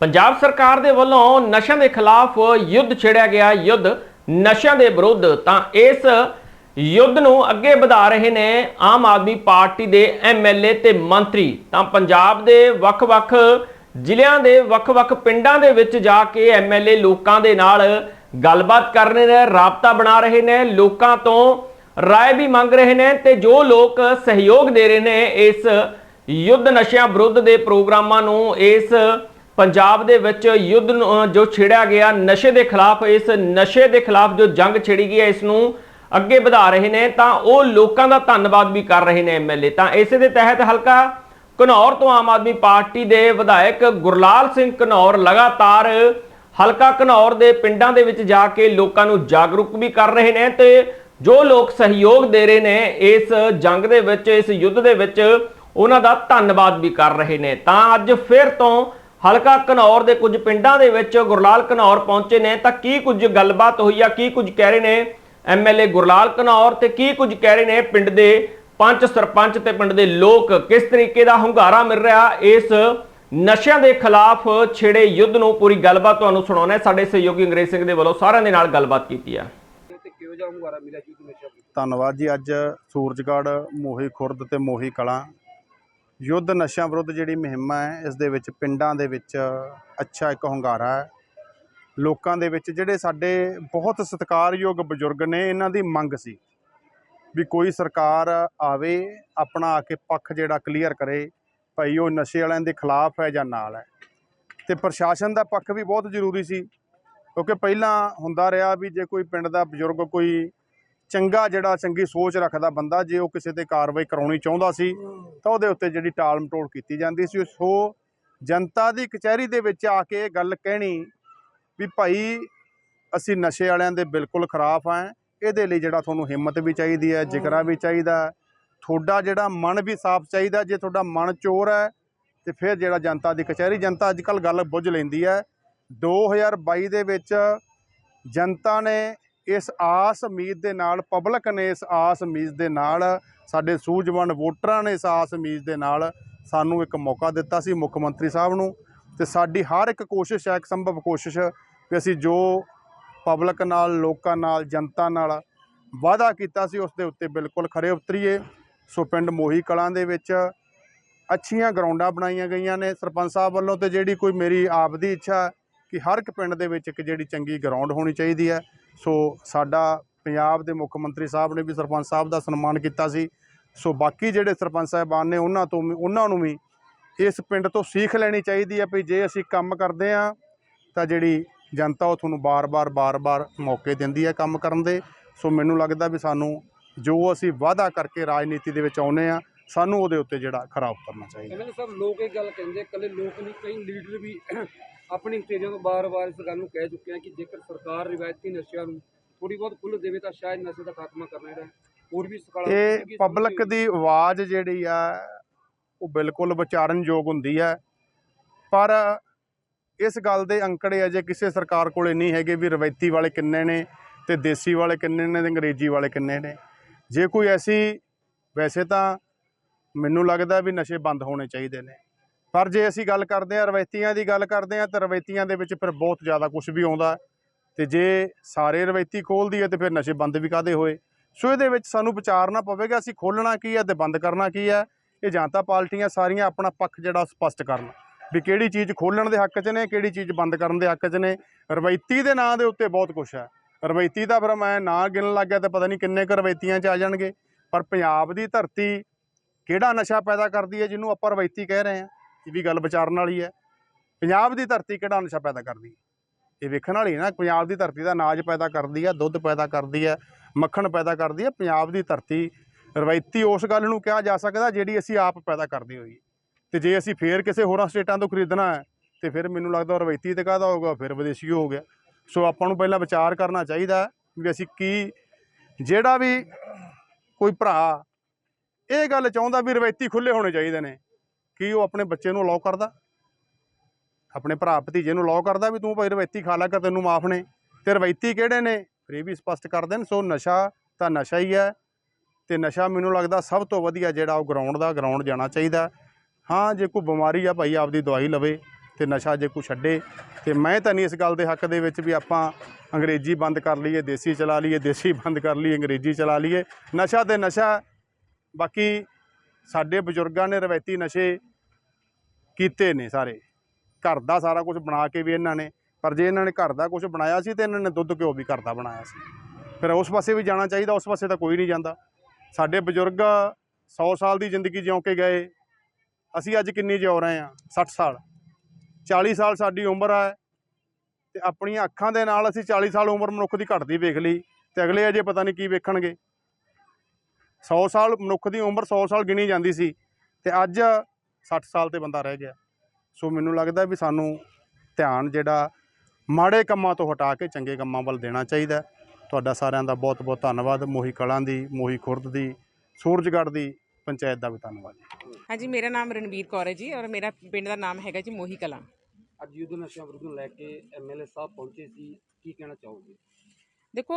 ਪੰਜਾਬ ਸਰਕਾਰ ਦੇ ਵੱਲੋਂ ਨਸ਼ਿਆਂ ਦੇ ਖਿਲਾਫ ਯੁੱਧ ਛੇੜਿਆ ਗਿਆ। ਯੁੱਧ ਨਸ਼ਿਆਂ ਦੇ ਵਿਰੁੱਧ ਤਾਂ ਇਸ ਯੁੱਧ ਨੂੰ ਅੱਗੇ ਵਧਾ ਰਹੇ ਨੇ ਆਮ ਆਦਮੀ ਪਾਰਟੀ ਦੇ ਐਮਐਲਏ ਤੇ ਮੰਤਰੀ। ਤਾਂ ਪੰਜਾਬ ਦੇ ਵੱਖ-ਵੱਖ ਜ਼ਿਲ੍ਹਿਆਂ ਦੇ ਵੱਖ-ਵੱਖ ਪਿੰਡਾਂ ਦੇ ਵਿੱਚ ਜਾ ਕੇ ਐਮਐਲਏ ਲੋਕਾਂ ਦੇ ਨਾਲ ਗੱਲਬਾਤ ਕਰ ਰਹੇ ਨੇ, ਰਾਬਤਾ ਬਣਾ ਰਹੇ ਨੇ, ਲੋਕਾਂ ਤੋਂ ਰਾਏ ਵੀ ਮੰਗ ਰਹੇ ਨੇ ਤੇ ਜੋ ਲੋਕ ਸਹਿਯੋਗ ਦੇ ਰਹੇ ਨੇ ਇਸ ਯੁੱਧ ਨਸ਼ਿਆਂ ਵਿਰੁੱਧ ਦੇ ਪ੍ਰੋਗਰਾਮਾਂ ਨੂੰ, ਇਸ ਪੰਜਾਬ ਦੇ ਵਿੱਚ ਯੁੱਧ ਨੂੰ, ਜੋ ਛੇੜਿਆ ਗਿਆ ਨਸ਼ੇ ਦੇ ਖਿਲਾਫ ਇਸ ਨਸ਼ੇ ਦੇ ਖਿਲਾਫ ਜੋ ਜੰਗ ਛੇੜੀ ਗਈ ਹੈ ਇਸ ਨੂੰ ਅੱਗੇ ਵਧਾ ਰਹੇ ਨੇ ਤਾਂ ਉਹ ਲੋਕਾਂ ਦਾ ਧੰਨਵਾਦ ਵੀ ਕਰ ਰਹੇ ਨੇ ਐਮਐਲਏ ਤਾਂ ਇਸੇ ਦੇ ਤਹਿਤ ਹਲਕਾ ਘਨੌਰ ਤੋਂ ਆਮ ਆਦਮੀ ਪਾਰਟੀ ਦੇ ਵਿਧਾਇਕ ਗੁਰਲਾਲ ਸਿੰਘ ਘਨੌਰ ਲਗਾਤਾਰ ਹਲਕਾ ਘਨੌਰ ਦੇ ਪਿੰਡਾਂ ਦੇ ਵਿੱਚ ਜਾ ਕੇ ਲੋਕਾਂ ਨੂੰ ਜਾਗਰੂਕ ਵੀ ਕਰ ਰਹੇ ਨੇ ਤੇ ਜੋ ਲੋਕ ਸਹਿਯੋਗ ਦੇ ਰਹੇ ਨੇ ਇਸ ਜੰਗ ਦੇ ਵਿੱਚ ਇਸ ਯੁੱਧ ਦੇ ਵਿੱਚ ਉਹਨਾਂ ਦਾ ਧੰਨਵਾਦ ਵੀ ਕਰ ਰਹੇ ਨੇ। ਤਾਂ ਅੱਜ ਫਿਰ ਤੋਂ ਹਲਕਾ ਘਨੌਰ ਦੇ ਕੁਝ ਪਿੰਡਾਂ ਦੇ ਵਿੱਚ ਗੁਰਲਾਲ ਘਨੌਰ ਪਹੁੰਚੇ ਨੇ ਤਾਂ ਕੀ ਕੁਝ ਗੱਲਬਾਤ ਹੋਈ ਆ? ਕੀ ਕੁਝ ਕਹਿ ਰਹੇ ਨੇ ਐਮਐਲਏ ਗੁਰਲਾਲ ਘਨੌਰ ਤੇ ਕੀ ਕੁਝ ਕਹਿ ਰਹੇ ਨੇ ਪਿੰਡ ਦੇ ਪੰਚ ਸਰਪੰਚ ਤੇ ਪਿੰਡ ਦੇ ਲੋਕ? ਕਿਸ ਤਰੀਕੇ ਦਾ ਹੁੰਗਾਰਾ ਮਿਲ ਰਿਹਾ ਇਸ ਨਸ਼ਿਆਂ ਦੇ ਖਿਲਾਫ ਛੇੜੇ ਯੁੱਧ ਨੂੰ? ਪੂਰੀ ਗੱਲਬਾਤ ਤੁਹਾਨੂੰ ਸੁਣਾਉਣਾ ਹੈ। ਸਾਡੇ ਸਹਿਯੋਗੀ ਅੰਗਰੇਜ਼ ਸਿੰਘ ਦੇ ਵੱਲੋਂ ਸਾਰਿਆਂ ਦੇ ਨਾਲ ਗੱਲਬਾਤ ਕੀਤੀ ਆ? ਧੰਨਵਾਦ ਜੀ ਅੱਜ ਸੂਰਜਗੜ੍ਹ ਮੋਹੀ ਖੁਰਦ ਤੇ ਮੋਹੀ ਕਲਾਂ ਯੁੱਧ ਨਸ਼ਿਆਂ ਵਿਰੁੱਧ ਜਿਹੜੀ ਮੁਹਿੰਮ ਹੈ, ਇਸ ਦੇ ਵਿੱਚ ਪਿੰਡਾਂ ਦੇ ਵਿੱਚ ਅੱਛਾ ਇੱਕ ਹੁੰਗਾਰਾ ਹੈ। ਲੋਕਾਂ ਦੇ ਵਿੱਚ ਜਿਹੜੇ ਸਾਡੇ ਬਹੁਤ ਸਤਿਕਾਰਯੋਗ ਬਜ਼ੁਰਗ ਨੇ, ਇਹਨਾਂ ਦੀ ਮੰਗ ਸੀ ਵੀ ਕੋਈ ਸਰਕਾਰ ਆਵੇ, ਆਪਣਾ ਆ ਕੇ ਪੱਖ ਜਿਹੜਾ ਕਲੀਅਰ ਕਰੇ ਭਾਈ ਉਹ ਨਸ਼ੇ ਵਾਲਿਆਂ ਦੇ ਖਿਲਾਫ ਹੈ ਜਾਂ ਨਾਲ ਹੈ। ਤੇ ਪ੍ਰਸ਼ਾਸਨ ਦਾ ਪੱਖ ਵੀ ਬਹੁਤ ਜ਼ਰੂਰੀ ਸੀ, ਕਿਉਂਕਿ ਪਹਿਲਾਂ ਹੁੰਦਾ ਰਿਹਾ ਵੀ ਜੇ ਕੋਈ ਪਿੰਡ ਦਾ ਬਜ਼ੁਰਗ ਕੋਈ ਚੰਗਾ ਜਿਹੜਾ ਚੰਗੀ ਸੋਚ ਰੱਖਦਾ ਬੰਦਾ, ਜੇ ਉਹ ਕਿਸੇ ਤੇ ਕਾਰਵਾਈ ਕਰਾਉਣੀ ਚਾਹੁੰਦਾ ਸੀ ਤਾਂ ਉਹਦੇ ਉੱਤੇ ਜਿਹੜੀ ਟਾਲ ਮਟੋਲ ਕੀਤੀ ਜਾਂਦੀ ਸੀ, ਸੋ ਜਨਤਾ ਦੀ ਕਚਹਿਰੀ ਦੇ ਵਿੱਚ ਆ ਕੇ ਇਹ ਗੱਲ ਕਹਿਣੀ ਵੀ ਭਾਈ ਅਸੀਂ ਨਸ਼ੇ ਵਾਲਿਆਂ ਦੇ ਬਿਲਕੁਲ ਖਿਲਾਫ ਆਂ ਇਹਦੇ ਲਈ ਜਿਹੜਾ ਤੁਹਾਨੂੰ ਹਿੰਮਤ ਵੀ ਚਾਹੀਦੀ ਹੈ, ਜਿਗਰਾ ਵੀ ਚਾਹੀਦਾ ਤੁਹਾਡਾ ਜਿਹੜਾ ਮਨ ਵੀ ਸਾਫ਼ ਚਾਹੀਦਾ, ਜੇ ਤੁਹਾਡਾ ਮਨ ਚੋਰ ਹੈ, ਤੇ ਫਿਰ ਜਿਹੜਾ ਜਨਤਾ ਦੀ ਕਚਹਿਰੀ, ਜਨਤਾ ਅੱਜ ਕੱਲ ਗੱਲ ਬੁੱਝ ਲੈਂਦੀ ਹੈ। 2022 ਦੇ ਵਿੱਚ ਜਨਤਾ ਨੇ ਇਸ ਆਸ ਉਮੀਦ ਦੇ ਨਾਲ, ਪਬਲਿਕ ਨੇ ਇਸ ਆਸ ਉਮੀਦ ਦੇ ਨਾਲ ਸਾਡੇ ਸੂਝਵਾਨ ਵੋਟਰਾਂ ਨੇ ਇਸ ਆਸ ਉਮੀਦ ਦੇ ਨਾਲ ਸਾਨੂੰ ਇੱਕ ਮੌਕਾ ਦਿੱਤਾ ਸੀ ਮੁੱਖ ਮੰਤਰੀ ਸਾਹਿਬ ਨੂੰ। ਤੇ ਸਾਡੀ ਹਰ ਇੱਕ ਕੋਸ਼ਿਸ਼ ਹੈ, ਇੱਕ ਸੰਭਵ ਕੋਸ਼ਿਸ਼ ਵੀ ਅਸੀਂ ਜੋ ਪਬਲਿਕ ਨਾਲ, ਲੋਕਾਂ ਨਾਲ, ਜਨਤਾ ਨਾਲ ਵਾਅਦਾ ਕੀਤਾ ਸੀ, ਉਸ ਦੇ ਉੱਤੇ ਬਿਲਕੁਲ ਖਰੇ ਉਤਰੀਏ। ਸੋ ਪਿੰਡ ਮੋਹੀ ਕਲਾਂ ਦੇ ਵਿੱਚ ਅੱਛੀਆਂ ਗਰਾਊਂਡਾਂ ਬਣਾਈਆਂ ਗਈਆਂ ਨੇ। ਸਰਪੰਚ ਸਾਹਿਬ ਵੱਲੋਂ ਤੇ ਜਿਹੜੀ ਕੋਈ ਮੇਰੀ ਆਪ ਦੀ ਇੱਛਾ ਕਿ ਹਰ ਇੱਕ ਪਿੰਡ ਦੇ ਵਿੱਚ ਇੱਕ ਜਿਹੜੀ ਚੰਗੀ ਗਰਾਊਂਡ ਹੋਣੀ ਚਾਹੀਦੀ ਹੈ। ਸੋ ਸਾਡਾ ਪੰਜਾਬ ਦੇ ਮੁੱਖ ਮੰਤਰੀ ਸਾਹਿਬ ਨੇ ਵੀ ਸਰਪੰਚ ਸਾਹਿਬ ਦਾ ਸਨਮਾਨ ਕੀਤਾ ਸੀ। ਸੋ ਬਾਕੀ ਜਿਹੜੇ ਸਰਪੰਚ ਸਾਹਿਬਾਨ ਨੇ, ਉਹਨਾਂ ਤੋਂ ਵੀ, ਉਹਨਾਂ ਨੂੰ ਵੀ ਇਸ ਪਿੰਡ ਤੋਂ ਸਿੱਖ ਲੈਣੀ ਚਾਹੀਦੀ ਹੈ ਵੀ ਜੇ ਅਸੀਂ ਕੰਮ ਕਰਦੇ ਆ ਤਾਂ ਜਿਹੜੀ ਜਨਤਾ ਉਹ ਤੁਹਾਨੂੰ ਬਾਰ-ਬਾਰ ਬਾਰ-ਬਾਰ ਮੌਕੇ ਦਿੰਦੀ ਹੈ ਕੰਮ ਕਰਨ ਦੇ। ਸੋ ਮੈਨੂੰ ਲੱਗਦਾ ਵੀ ਸਾਨੂੰ ਜੋ ਅਸੀਂ ਵਾਅਦਾ ਕਰਕੇ ਰਾਜਨੀਤੀ ਦੇ ਵਿੱਚ ਆਉਨੇ ਆ ਸਾਨੂੰ ਉਹਦੇ ਉੱਤੇ ਜਿਹੜਾ ਖਰਾ ਉਤਰਨਾ ਚਾਹੀਦਾ। ਐਮਐਲਏ ਸਾਹਿਬ ਲੋਕ ਇਹ ਗੱਲ ਕਹਿੰਦੇ, ਇਕੱਲੇ ਲੋਕ ਨਹੀਂ, ਕਈ ਲੀਡਰ ਵੀ ਆਪਣੀ ਸਟੇਜਾਂ ਤੋਂ ਬਾਰ-ਬਾਰ ਇਸ ਗੱਲ ਨੂੰ ਕਹਿ ਚੁੱਕੇ ਆ ਕਿ ਜੇਕਰ ਸਰਕਾਰ ਰਿਵਾਇਤੀ ਨਸ਼ਿਆਂ ਨੂੰ ਥੋੜੀ ਬਹੁਤ ਖੁੱਲ੍ਹ ਦੇਵੇ ਤਾਂ ਸ਼ਾਇਦ ਨਸ਼ੇ ਦਾ ਖਾਤਮਾ ਕਰਨਾ ਜਿਹੜਾ ਹੋਰ ਵੀ ਸਕਾਲਾ ਇਹ ਪਬਲਿਕ ਦੀ ਆਵਾਜ਼ ਜਿਹੜੀ ਆ ਉਹ ਬਿਲਕੁਲ ਵਿਚਾਰਨਯੋਗ ਹੁੰਦੀ ਹੈ। ਪਰ ਇਸ ਗੱਲ ਦੇ ਅੰਕੜੇ ਅਜੇ ਕਿਸੇ ਸਰਕਾਰ ਕੋਲੇ ਨਹੀਂ ਹੈਗੇ ਵੀ ਰਵਾਇਤੀ ਵਾਲੇ ਕਿੰਨੇ ਨੇ ਤੇ ਦੇਸੀ ਵਾਲੇ ਕਿੰਨੇ ਨੇ ਤੇ ਅੰਗਰੇਜ਼ੀ ਵਾਲੇ ਕਿੰਨੇ ਨੇ। ਜੇ ਕੋਈ ਐਸੀ ਵੈਸੇ ਤਾਂ ਮੈਨੂੰ ਲੱਗਦਾ ਵੀ ਨਸ਼ੇ ਬੰਦ ਹੋਣੇ ਚਾਹੀਦੇ ਨੇ। ਪਰ ਜੇ ਅਸੀਂ ਗੱਲ ਕਰਦੇ ਹਾਂ ਰਵਾਇਤੀਆਂ ਦੀ ਗੱਲ ਕਰਦੇ ਹਾਂ ਤਾਂ ਰਵਾਇਤੀਆਂ ਦੇ ਵਿੱਚ ਫਿਰ ਬਹੁਤ ਜ਼ਿਆਦਾ ਕੁਝ ਵੀ ਆਉਂਦਾ। ਤੇ ਜੇ ਸਾਰੇ ਰਵਾਇਤੀ ਖੋਲਦੀ ਹੈ ਤੇ ਫਿਰ ਨਸ਼ੇ ਬੰਦ ਵੀ ਕਾਦੇ ਹੋਏ? ਸੋ ਇਹਦੇ ਵਿੱਚ ਸਾਨੂੰ ਵਿਚਾਰਨਾ ਪਵੇਗਾ, ਅਸੀਂ ਖੋਲਣਾ ਕੀ ਹੈ ਤੇ ਬੰਦ ਕਰਨਾ ਕੀ ਹੈ? ਇਹ ਜਾਂ ਤਾਂ ਪਾਰਟੀਆਂ ਸਾਰੀਆਂ ਆਪਣਾ ਪੱਖ ਜਿਹੜਾ ਸਪਸ਼ਟ ਕਰਨ ਵੀ ਕਿਹੜੀ ਚੀਜ਼ ਖੋਲਣ ਦੇ ਹੱਕ 'ਚ ਨੇ, ਕਿਹੜੀ ਚੀਜ਼ ਬੰਦ ਕਰਨ ਦੇ ਹੱਕ 'ਚ ਨੇ। ਰਵਾਇਤੀ ਦੇ ਨਾਂ ਦੇ ਉੱਤੇ ਬਹੁਤ ਕੁਝ ਹੈ। ਰਵਾਇਤੀ ਦਾ ਫਿਰ ਮੈਂ ਨਾਂ ਗਿਣਨ ਲੱਗ ਗਿਆ ਤੇ ਪਤਾ ਨਹੀਂ ਕਿੰਨੇ ਕੁ ਰਵਾਇਤੀਆਂ 'ਚ ਆ ਜਾਣਗੇ। ਪਰ ਪੰਜਾਬ ਦੀ ਧਰਤੀ ਕਿਹੜਾ ਨਸ਼ਾ ਪੈਦਾ ਕਰਦੀ ਹੈ ਜਿਹਨੂੰ ਆਪਾਂ ਰਵਾਇਤੀ ਕਹਿ ਰਹੇ ਹਾਂ? ਇਹ ਵੀ ਗੱਲ ਵਿਚਾਰਨ ਵਾਲੀ ਹੈ। ਪੰਜਾਬ ਦੀ ਧਰਤੀ ਕਿਹੜਾ ਨਸ਼ਾ ਪੈਦਾ ਕਰਦੀ ਹੈ? ਇਹ ਵੇਖਣ ਵਾਲੀ ਨਾ, ਪੰਜਾਬ ਦੀ ਧਰਤੀ ਦਾ ਅਨਾਜ ਪੈਦਾ ਕਰਦੀ ਹੈ, ਦੁੱਧ ਪੈਦਾ ਕਰਦੀ ਹੈ, ਮੱਖਣ ਪੈਦਾ ਕਰਦੀ ਹੈ, ਪੰਜਾਬ ਦੀ ਧਰਤੀ ਰਵਾਇਤੀ ਉਸ ਗੱਲ ਨੂੰ ਕਿਹਾ ਜਾ ਸਕਦਾ ਜਿਹੜੀ ਅਸੀਂ ਆਪ ਪੈਦਾ ਕਰਦੇ ਹੋਈ ਤੇ ਜੇ ਅਸੀਂ ਫੇਰ ਕਿਸੇ ਹੋਰਾਂ ਸਟੇਟਾਂ ਤੋਂ ਖਰੀਦਣਾ ਹੈ, ਤੇ ਫਿਰ ਮੈਨੂੰ ਲੱਗਦਾ ਰਵਾਇਤੀ ਤੇ ਕਾਹਦਾ ਹੋਊਗਾ, ਫਿਰ ਵਿਦੇਸ਼ੀ ਹੋ ਗਿਆ। ਸੋ ਆਪਾਂ ਨੂੰ ਪਹਿਲਾਂ ਵਿਚਾਰ ਕਰਨਾ ਚਾਹੀਦਾ ਵੀ ਅਸੀਂ ਕੀ, ਜਿਹੜਾ ਵੀ ਕੋਈ ਭਰਾ ਇਹ ਗੱਲ ਚਾਹੁੰਦਾ ਵੀ ਰਵਾਇਤੀ ਖੁੱਲੇ ਹੋਣੇ ਚਾਹੀਦੇ ਨੇ, ਕੀ ਉਹ ਆਪਣੇ ਬੱਚੇ ਨੂੰ ਅਲਾਉ ਕਰਦਾ? ਆਪਣੇ ਭਰਾ ਭਤੀਜੇ ਨੂੰ ਅਲਾਉ ਕਰਦਾ ਵੀ ਤੂੰ ਭਾਈ ਰਵਾਇਤੀ ਖਾ ਲੈ ਕਰ, ਤੈਨੂੰ ਮਾਫ ਨੇ। ਤੇ ਰਵਾਇਤੀ ਕਿਹੜੇ ਨੇ? ਫਿਰ ਇਹ ਵੀ ਸਪਸ਼ਟ ਕਰ ਦੇਣ, ਸੋ ਨਸ਼ਾ ਤਾਂ ਨਸ਼ਾ ਹੀ ਹੈ ਤੇ ਨਸ਼ਾ ਮੈਨੂੰ ਲੱਗਦਾ ਸਭ ਤੋਂ ਵਧੀਆ ਜਿਹੜਾ ਉਹ ਗਰਾਊਂਡ ਦਾ ਗਰਾਊਂਡ ਜਾਣਾ ਚਾਹੀਦਾ। ਹਾਂ, ਜੇ ਕੋਈ ਬਿਮਾਰੀ ਆ ਭਾਈ ਆਪਦੀ ਦਵਾਈ ਲਵੇ ਤੇ ਨਸ਼ਾ ਜੇ ਕੋਈ ਛੱਡੇ, ਤੇ ਮੈਂ ਤਾਂ ਨਹੀਂ ਇਸ ਗੱਲ ਦੇ ਹੱਕ ਦੇ ਵਿੱਚ ਵੀ ਆਪਾਂ ਅੰਗਰੇਜ਼ੀ ਬੰਦ ਕਰ ਲਈਏ, ਦੇਸੀ ਚਲਾ ਲਈਏ, ਦੇਸੀ ਬੰਦ ਕਰ ਲਈਏ, ਅੰਗਰੇਜ਼ੀ ਚਲਾ ਲਈਏ। ਨਸ਼ਾ ਤੇ ਨਸ਼ਾ, ਬਾਕੀ ਸਾਡੇ ਬਜ਼ੁਰਗਾਂ ਨੇ ਰਵਾਇਤੀ ਨਸ਼ੇ ਕੀਤੇ ਨੇ ਸਾਰੇ। ਘਰ ਦਾ ਸਾਰਾ ਕੁਝ ਬਣਾ ਕੇ ਵੀ ਇਹਨਾਂ ਨੇ, ਪਰ ਜੇ ਇਹਨਾਂ ਨੇ ਘਰ ਦਾ ਕੁਝ ਬਣਾਇਆ ਸੀ ਤੇ ਇਹਨਾਂ ਨੇ ਦੁੱਧ ਘਿਓ ਵੀ ਘਰ ਦਾ ਬਣਾਇਆ ਸੀ। ਫਿਰ ਉਸ ਪਾਸੇ ਵੀ ਜਾਣਾ ਚਾਹੀਦਾ, ਉਸ ਪਾਸੇ ਤਾਂ ਕੋਈ ਨਹੀਂ ਜਾਂਦਾ। ਸਾਡੇ ਬਜ਼ੁਰਗ 100 ਸਾਲ ਦੀ ਜ਼ਿੰਦਗੀ ਜਿਉਂ ਕੇ ਗਏ। ਅਸੀਂ ਅੱਜ ਕਿੰਨੀ ਜਿਉ ਰਹੇ ਹਾਂ? 60 ਸਾਲ। 40 ਸਾਲ ਸਾਡੀ ਉਮਰ ਹੈ ਤੇ ਆਪਣੀਆਂ ਅੱਖਾਂ ਦੇ ਨਾਲ ਅਸੀਂ 40 ਸਾਲ ਉਮਰ ਮਨੁੱਖ ਦੀ ਘਟਦੀ ਵੇਖ ਲਈ ਤੇ ਅਗਲੇ ਅਜੇ ਪਤਾ ਨਹੀਂ ਕੀ ਵੇਖਣਗੇ। 100 ਸਾਲ ਮਨੁੱਖ ਦੀ ਉਮਰ 100 ਸਾਲ ਗਿਣੀ ਜਾਂਦੀ ਸੀ ਤੇ ਅੱਜ 60 ਸਾਲ ਤੇ ਬੰਦਾ ਰਹਿ ਗਿਆ। ਸੋ ਮੈਨੂੰ ਲੱਗਦਾ ਵੀ ਸਾਨੂੰ ਧਿਆਨ ਜਿਹੜਾ ਮਾੜੇ ਕੰਮਾਂ ਤੋਂ ਹਟਾ ਕੇ ਚੰਗੇ ਕੰਮਾਂ ਵੱਲ ਦੇਣਾ ਚਾਹੀਦਾ ਹੈ। ਤੁਹਾਡਾ ਸਾਰਿਆਂ ਦਾ ਬਹੁਤ ਬਹੁਤ ਧੰਨਵਾਦ। ਮੋਹੀ ਕਲਾਂ ਦੀ ਮੋਹੀ ਖੁਰਦ ਦੀ ਸੂਰਜਗੜ੍ਹ ਦੀ ਪੰਚਾਇਤ ਦਾ ਵੀ ਧੰਨਵਾਦ ਹਾਂਜੀ ਮੇਰਾ ਨਾਮ ਰਣਵੀਰ ਕੌਰ ਹੈ ਜੀ ਔਰ ਮੇਰਾ ਪਿੰਡ ਦਾ ਨਾਮ ਹੈਗਾ ਜੀ ਮੋਹੀ ਕਲਾਂ। ਅੱਜ ਯੁੱਧ ਨਸ਼ਿਆਂ ਵਿਰੁੱਧ ਨੂੰ ਲੈ ਕੇ ਐਮਐਲਏ ਸਾਹਿਬ ਪਹੁੰਚੇ ਸੀ। ਕੀ ਕਹਿਣਾ ਚਾਹੋਗੇ? ਦੇਖੋ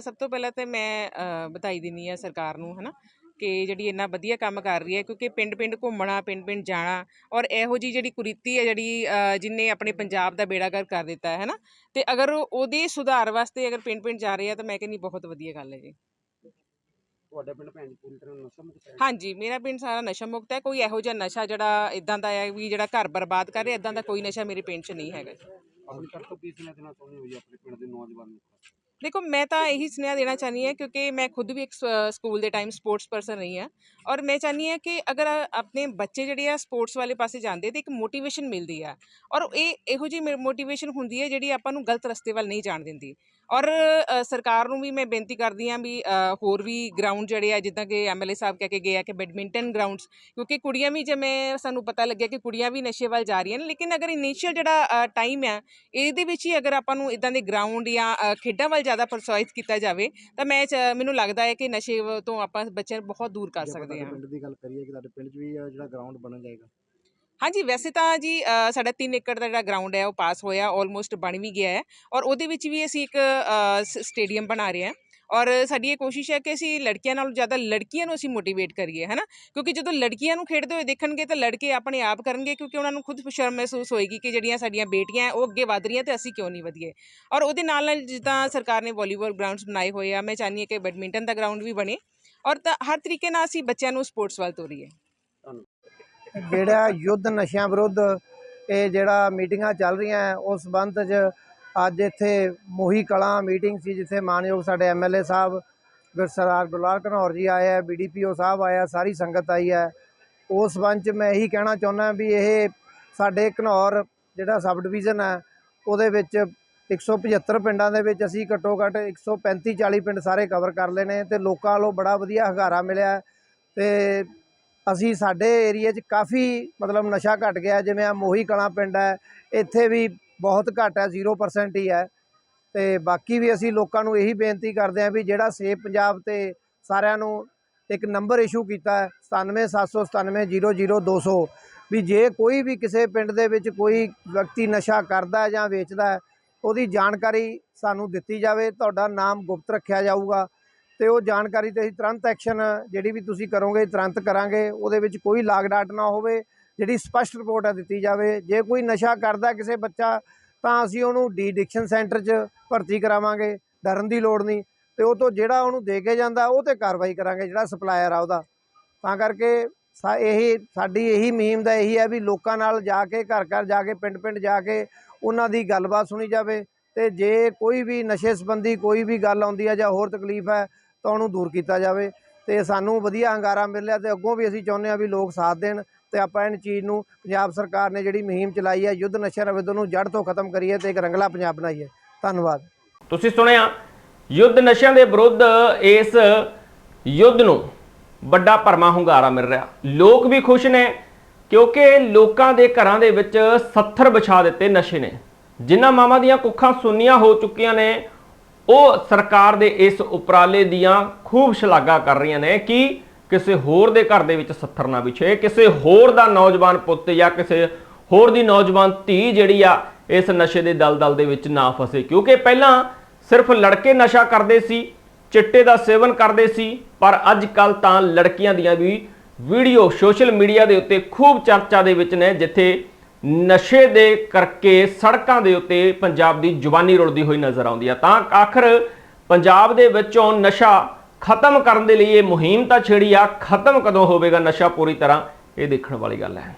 ਸਭ ਤੋਂ ਪਹਿਲਾਂ ਤੇ ਮੈਂ ਵਧਾਈ ਦਿੰਦੀ ਆ ਸਰਕਾਰ ਨੂੰ ਹਨਾ? ਕਿ ਜਿਹੜੀ ਇੰਨਾ ਵਧੀਆ ਕੰਮ ਕਰ ਰਹੀ ਹੈ ਕਿਉਂਕਿ ਪਿੰਡ-ਪਿੰਡ ਘੁੰਮਣਾ ਪਿੰਡ-ਪਿੰਡ ਜਾਣਾ ਔਰ ਇਹੋ ਜੀ ਜਿਹੜੀ ਕੁਰੀਤੀ ਹੈ ਜਿਹੜੀ ਅ, ਜਿਹਨੇ ਆਪਣੇ ਪੰਜਾਬ ਦਾ ਬੇੜਾਗਰ ਕਰ ਦਿੱਤਾ ਹੈ ਹਨਾ? ਤੇ ਅਗਰ ਉਹ- ਉਹਦੇ ਸੁਧਾਰ ਵਾਸਤੇ ਅਗਰ ਪਿੰਡ-ਪਿੰਡ ਜਾ ਰਹੇ ਆ ਤਾਂ ਮੈਂ ਕਹਿੰਦੀ ਬਹੁਤ ਵਧੀਆ ਗੱਲ ਹੈ ਜੀ। ਤੁਹਾਡਾ ਪਿੰਡ ਭੈਣ ਪੂਰੀ ਤਰ੍ਹਾਂ ਨਸ਼ਾ ਮੁਕਤ ਹੈ? ਹਾਂਜੀ ਮੇਰਾ ਪਿੰਡ ਸਾਰਾ ਨਸ਼ਾ ਮੁਕਤ ਹੈ ਕੋਈ ਇਹੋ ਜਿਹਾ ਨਸ਼ਾ ਜਿਹੜਾ ਇਦਾਂ ਦਾ ਹੈ ਵੀ ਜਿਹੜਾ ਘਰ ਬਰਬਾਦ ਕਰ ਰਿਹਾ ਇਦਾਂ ਦਾ ਕੋਈ ਨਸ਼ਾ ਮੇਰੇ ਪਿੰਡ 'ਚ ਨਹੀਂ ਹੈਗਾ ਆਪਣੀ ਤਰਫ ਤੋਂ ਕੀ ਸੁਨੇਹਾ ਦੇਣਾ ਚਾਹੁੰਦੇ ਹੋ ਜੀ ਆਪਣੇ ਪਿੰਡ ਦੇ ਨੌਜਵਾਨ ਨੂੰ? ਦੇਖੋ ਮੈਂ ਤਾਂ ਇਹੀ ਸੁਨੇਹਾ ਦੇਣਾ ਚਾਹਨੀ ਹਾਂ ਕਿਉਂਕਿ ਮੈਂ ਖੁਦ ਵੀ ਇੱਕ ਸ- ਸਕੂਲ ਦੇ ਟਾਈਮ ਸਪੋਰਟਸ ਪਰਸਨ ਰਹੀ ਹਾਂ ਔਰ ਮੈਂ ਚਾਹਨੀ ਹਾਂ ਕਿ ਅਗਰ ਆਪਣੇ ਬੱਚੇ ਜਿਹੜੇ ਆ ਸਪੋਰਟਸ ਵਾਲੇ ਪਾਸੇ ਜਾਂਦੇ ਤੇ ਇੱਕ ਮੋਟੀਵੇਸ਼ਨ ਮਿਲਦੀ ਆ ਔਰ ਇਹ ਇਹੋ ਜਿਹੀ ਮੋਟੀਵੇਸ਼ਨ ਹੁੰਦੀ ਹੈ ਜਿਹੜੀ ਆਪਾਂ ਨੂੰ ਗਲਤ ਰਸਤੇ ਵੱਲ ਨਹੀਂ ਜਾਣ ਦਿੰਦੀ ਔਰ ਸਰਕਾਰ ਨੂੰ ਵੀ ਮੈਂ ਬੇਨਤੀ ਕਰਦੀ ਹਾਂ ਵੀ ਹੋਰ ਵੀ ਗਰਾਊਂਡ ਜਿਹੜੇ ਆ ਜਿੱਦਾਂ ਕਿ ਐਮਐਲਏ ਸਾਹਿਬ ਕਹਿ ਕੇ ਗਏ ਆ ਕਿ ਬੈਡਮਿੰਟਨ ਗਰਾਊਂਡਸ ਕਿਉਂਕਿ ਕੁੜੀਆਂ ਵੀ ਜਿਵੇਂ ਸਾਨੂੰ ਪਤਾ ਲੱਗਿਆ ਕਿ ਕੁੜੀਆਂ ਵੀ ਨਸ਼ੇ ਵੱਲ ਜਾ ਰਹੀਆਂ ਨੇ ਲੇਕਿਨ ਅਗਰ ਇਨੀਸ਼ੀਅਲ ਜਿਹੜਾ ਟਾਈਮ ਆ ਇਹਦੇ ਵਿੱਚ ਹੀ ਅਗਰ ਆਪਾਂ ਨੂੰ ਇਦਾਂ ਦੇ ਗਰਾਊਂਡ ਜਾਂ ਖੇਡਾਂ ਵੱਲ ਜ਼ਿਆਦਾ ਪ੍ਰੋਤਸਾਹਿਤ ਕੀਤਾ ਜਾਵੇ ਤਾਂ ਮੈਂ ਮੈਨੂੰ ਲੱਗਦਾ ਹੈ ਕਿ ਨਸ਼ੇ ਤੋਂ ਆਪਾਂ ਬੱਚਿਆਂ ਨੂੰ ਬਹੁਤ ਦੂਰ ਕਰ ਸਕਦੇ ਹਾਂ। ਪਿੰਡ ਦੀ ਗੱਲ ਕਰੀਏ ਕਿ ਤੁਹਾਡੇ ਪਿੰਡ 'ਚ ਵੀ ਜਿਹੜਾ ਗਰਾਊਂਡ ਬਣਨ ਜਾਏਗਾ ਹਾਂਜੀ, ਵੈਸੇ ਤਾਂ ਜੀ ਸਾਡਾ 3 ਏਕੜ ਦਾ ਜਿਹੜਾ ਗਰਾਊਂਡ ਹੈ, ਉਹ ਪਾਸ ਹੋਇਆ ਆਲਮੋਸਟ ਬਣ ਵੀ ਗਿਆ ਹੈ ਔਰ ਉਹਦੇ ਵਿੱਚ ਵੀ ਅਸੀਂ ਇੱਕ ਸਟੇਡੀਅਮ ਬਣਾ ਰਹੇ ਹਾਂ ਔਰ ਸਾਡੀ ਇਹ ਕੋਸ਼ਿਸ਼ ਹੈ ਕਿ ਅਸੀਂ ਲੜਕੀਆਂ ਨਾਲੋਂ ਜ਼ਿਆਦਾ ਲੜਕੀਆਂ ਨੂੰ ਅਸੀਂ ਮੋਟੀਵੇਟ ਕਰੀਏ, ਹੈ ਨਾ? ਕਿਉਂਕਿ ਜਦੋਂ ਲੜਕੀਆਂ ਨੂੰ ਖੇਡਦੇ ਹੋਏ ਦੇਖਣਗੇ ਤਾਂ ਲੜਕੇ ਆਪਣੇ ਆਪ ਕਰਨਗੇ ਕਿਉਂਕਿ ਉਹਨਾਂ ਨੂੰ ਖੁਦ ਸ਼ਰਮ ਮਹਿਸੂਸ ਹੋਏਗੀ ਕਿ ਜਿਹੜੀਆਂ ਸਾਡੀਆਂ ਬੇਟੀਆਂ ਹੈ ਉਹ ਅੱਗੇ ਵਧ ਰਹੀਆਂ ਤੇ ਅਸੀਂ ਕਿਉਂ ਨਹੀਂ ਵਧੀਏ? ਔਰ ਉਹਦੇ ਨਾਲ ਨਾਲ ਜਿੱਦਾਂ ਸਰਕਾਰ ਨੇ ਵਾਲੀਬਾਲ ਗਰਾਊਂਡਸ ਬਣਾਏ ਹੋਏ ਆ, ਮੈਂ ਚਾਹੁੰਦੀ ਹਾਂ ਕਿ ਬੈਡਮਿੰਟਨ ਦਾ ਗਰਾਊਂਡ ਵੀ ਬਣੇ ਔਰ ਤਾਂ ਹਰ ਤਰੀਕੇ ਨਾਲ ਅਸੀਂ ਬੱਚਿਆਂ ਨੂੰ ਸਪੋਰਟਸ ਵੱਲ ਤੋਰੀਏ। ਜਿਹੜਾ ਯੁੱਧ ਨਸ਼ਿਆਂ ਵਿਰੁੱਧ ਇਹ ਜਿਹੜਾ ਮੀਟਿੰਗਾਂ ਚੱਲ ਰਹੀਆਂ ਉਸ ਸੰਬੰਧ 'ਚ ਅੱਜ ਇੱਥੇ ਮੋਹੀ ਕਲਾਂ ਮੀਟਿੰਗ ਸੀ, ਜਿੱਥੇ ਮਾਨਯੋਗ ਸਾਡੇ ਐਮਐਲਏ ਸਾਹਿਬ ਗੁਰਸਰਾਰ ਗੁਲਾਲ ਘਨੌਰ ਜੀ ਆਏ ਹੈ ਬੀਡੀਪੀਓ ਸਾਹਿਬ ਆਇਆ ਸਾਰੀ ਸੰਗਤ ਆਈ ਹੈ। ਉਸ ਸੰਬੰਧ 'ਚ ਮੈਂ ਇਹੀ ਕਹਿਣਾ ਚਾਹੁੰਦਾ ਵੀ ਇਹ ਸਾਡੇ ਘਨੌਰ ਜਿਹੜਾ ਸਬ ਡਿਵੀਜ਼ਨ ਹੈ, ਉਹਦੇ ਵਿੱਚ 175 ਪਿੰਡਾਂ ਦੇ ਵਿੱਚ ਅਸੀਂ ਘੱਟੋ ਘੱਟ 135 40 ਪਿੰਡ ਸਾਰੇ ਕਵਰ ਕਰ ਲਏ ਨੇ ਤੇ ਲੋਕਾਂ ਵੱਲੋਂ ਬੜਾ ਵਧੀਆ ਹੰਗਾਰਾ ਮਿਲਿਆ ਹੈ ਤੇ ਅਸੀਂ ਸਾਡੇ ਏਰੀਆ 'ਚ ਕਾਫੀ ਮਤਲਬ ਨਸ਼ਾ ਘਟ ਗਿਆ ਜਿਵੇਂ ਆ ਮੋਹੀ ਕਲਾਂ ਪਿੰਡ ਹੈ, ਇੱਥੇ ਵੀ ਬਹੁਤ ਘੱਟ ਹੈ 0% ਹੀ ਹੈ। ਤੇ ਬਾਕੀ ਵੀ ਅਸੀਂ ਲੋਕਾਂ ਨੂੰ ਇਹੀ ਬੇਨਤੀ ਕਰਦੇ ਹਾਂ ਵੀ ਜਿਹੜਾ ਸੇਫ ਪੰਜਾਬ ਤੇ ਸਾਰਿਆਂ ਨੂੰ ਇੱਕ ਨੰਬਰ ਇਸ਼ੂ ਕੀਤਾ ਹੈ 9779700200 ਵੀ ਜੇ ਕੋਈ ਵੀ ਕਿਸੇ ਪਿੰਡ ਦੇ ਵਿੱਚ ਕੋਈ ਵਿਅਕਤੀ ਨਸ਼ਾ ਕਰਦਾ ਜਾਂ ਵੇਚਦਾ ਉਹਦੀ ਜਾਣਕਾਰੀ ਸਾਨੂੰ ਦਿੱਤੀ ਜਾਵੇ, ਤੁਹਾਡਾ ਨਾਮ ਗੁਪਤ ਰੱਖਿਆ ਜਾਊਗਾ। ਤੇ ਉਹ ਜਾਣਕਾਰੀ ਤੇ ਅਸੀਂ ਤੁਰੰਤ ਐਕਸ਼ਨ ਜਿਹੜੀ ਵੀ ਤੁਸੀਂ ਕਰੋਗੇ, ਤੁਰੰਤ ਕਰਾਂਗੇ। ਉਹਦੇ ਵਿੱਚ ਕੋਈ ਲਾਗ ਡਾਟ ਨਾ ਹੋਵੇ, ਜਿਹੜੀ ਸਪਸ਼ਟ ਰਿਪੋਰਟ ਹੈ ਦਿੱਤੀ ਜਾਵੇ। ਜੇ ਕੋਈ ਨਸ਼ਾ ਕਰਦਾ ਕਿਸੇ ਬੱਚਾ, ਤਾਂ ਅਸੀਂ ਉਹਨੂੰ ਡੀ ਡਿਕਸ਼ਨ ਸੈਂਟਰ 'ਚ ਭਰਤੀ ਕਰਾਵਾਂਗੇ। ਡਰਨ ਦੀ ਲੋੜ ਨਹੀਂ। ਤੇ ਉਹ ਤੋਂ ਜਿਹੜਾ ਉਹਨੂੰ ਦੇ ਕੇ ਜਾਂਦਾ, ਉਹ ਤੇ ਕਾਰਵਾਈ ਕਰਾਂਗੇ, ਜਿਹੜਾ ਸਪਲਾਇਰ ਆ ਉਹਦਾ। ਤਾਂ ਕਰਕੇ ਸਾ, ਇਹੀ, ਸਾਡੀ ਇਹੀ ਮੁਹਿੰਮ ਦਾ ਇਹੀ ਹੈ ਵੀ ਲੋਕਾਂ ਨਾਲ ਜਾ ਕੇ, ਘਰ ਘਰ ਜਾ ਕੇ, ਪਿੰਡ ਪਿੰਡ ਜਾ ਕੇ ਉਹਨਾਂ ਦੀ ਗੱਲਬਾਤ ਸੁਣੀ ਜਾਵੇ। ਤੇ ਜੇ ਕੋਈ ਵੀ ਨਸ਼ੇ ਸੰਬੰਧੀ ਕੋਈ ਵੀ ਗੱਲ ਆਉਂਦੀ ਹੈ ਜਾਂ ਹੋਰ ਤਕਲੀਫ ਹੈ ਤਾਂ ਉਹਨੂੰ ਦੂਰ ਕੀਤਾ ਜਾਵੇ ਤੇ ਸਾਨੂੰ ਵਧੀਆ ਹੰਗਾਰਾ ਮਿਲਿਆ ਤੇ ਅੱਗੋਂ ਵੀ ਅਸੀਂ ਚਾਹੁੰਦੇ ਹਾਂ ਵੀ ਲੋਕ ਸਾਥ ਦੇਣ ਤੇ ਆਪਾਂ ਇਹ ਚੀਜ਼ ਨੂੰ ਪੰਜਾਬ ਸਰਕਾਰ ਨੇ ਜਿਹੜੀ ਮੁਹਿੰਮ ਚਲਾਈ ਹੈ, ਯੁੱਧ ਨਸ਼ਿਆਂ ਵਿਰੁੱਧ ਨੂੰ ਜੜ ਤੋਂ ਖਤਮ ਕਰੀਏ ਤੇ ਇੱਕ ਰੰਗਲਾ ਪੰਜਾਬ ਬਣਾਈਏ। ਧੰਨਵਾਦ। ਤੁਸੀਂ ਸੁਣਿਆ, ਯੁੱਧ ਨਸ਼ਿਆਂ ਦੇ ਵਿਰੁੱਧ ਇਸ ਯੁੱਧ ਨੂੰ ਵੱਡਾ ਭਰਮਾ ਹੁੰਗਾਰਾ ਮਿਲ ਰਿਹਾ। ਲੋਕ ਵੀ ਖੁਸ਼ ਨੇ, ਕਿਉਂਕਿ ਲੋਕਾਂ ਦੇ ਘਰਾਂ ਦੇ ਵਿੱਚ 70 ਵਿਛਾ ਦਿੱਤੇ ਨਸ਼ੇ ਨੇ। ਜਿਨ੍ਹਾਂ ਮਾਵਾਂ ਦੀਆਂ ਕੁੱਖਾਂ ਸੁੰਨੀਆਂ ਹੋ ਚੁੱਕੀਆਂ ਨੇ ਉਹ ਸਰਕਾਰ ਦੇ ਇਸ ਉਪਰਾਲੇ ਦੀਆਂ ਖੂਬ ਸ਼ਲਾਘਾ ਕਰ ਰਹੀਆਂ ਨੇ ਕਿ ਕਿਸੇ ਹੋਰ ਦੇ ਘਰ ਦੇ ਵਿੱਚ 70 ਨਾ ਵਿਛੇ, ਕਿਸੇ ਹੋਰ ਦਾ ਨੌਜਵਾਨ ਪੁੱਤ ਜਾਂ ਕਿਸੇ ਹੋਰ ਦੀ ਨੌਜਵਾਨ ਧੀ ਜਿਹੜੀ ਆ ਇਸ ਨਸ਼ੇ ਦੇ ਦਲਦਲ ਦੇ ਵਿੱਚ ਨਾ ਫਸੇ। ਕਿਉਂਕਿ ਪਹਿਲਾਂ ਸਿਰਫ ਲੜਕੇ ਨਸ਼ਾ ਕਰਦੇ ਸੀ, ਚਿੱਟੇ ਦਾ ਸੇਵਨ ਕਰਦੇ ਸੀ, ਪਰ ਅੱਜ ਕੱਲ ਤਾਂ ਲੜਕੀਆਂ ਦੀਆਂ ਵੀ ਵੀਡੀਓ ਸੋਸ਼ਲ ਮੀਡੀਆ ਦੇ ਉੱਤੇ ਖੂਬ ਚਰਚਾ ਦੇ ਵਿੱਚ ਨੇ, ਜਿੱਥੇ ਨਸ਼ੇ ਦੇ ਕਰਕੇ ਸੜਕਾਂ ਦੇ ਉੱਤੇ ਪੰਜਾਬ ਦੀ ਜਵਾਨੀ ਰੁਲਦੀ ਹੋਈ ਨਜ਼ਰ ਆਉਂਦੀ ਆ। ਤਾਂ ਆਖਰ ਪੰਜਾਬ ਦੇ ਵਿੱਚੋਂ ਨਸ਼ਾ ਖਤਮ ਕਰਨ ਦੇ ਲਈ ਇਹ ਮੁਹਿੰਮ ਤਾਂ ਛੇੜੀ ਆ। ਖਤਮ ਕਦੋਂ ਹੋਵੇਗਾ? ਨਸ਼ਾ ਪੂਰੀ ਤਰ੍ਹਾਂ ਇਹ ਦੇਖਣ ਵਾਲੀ ਗੱਲ ਹੈ।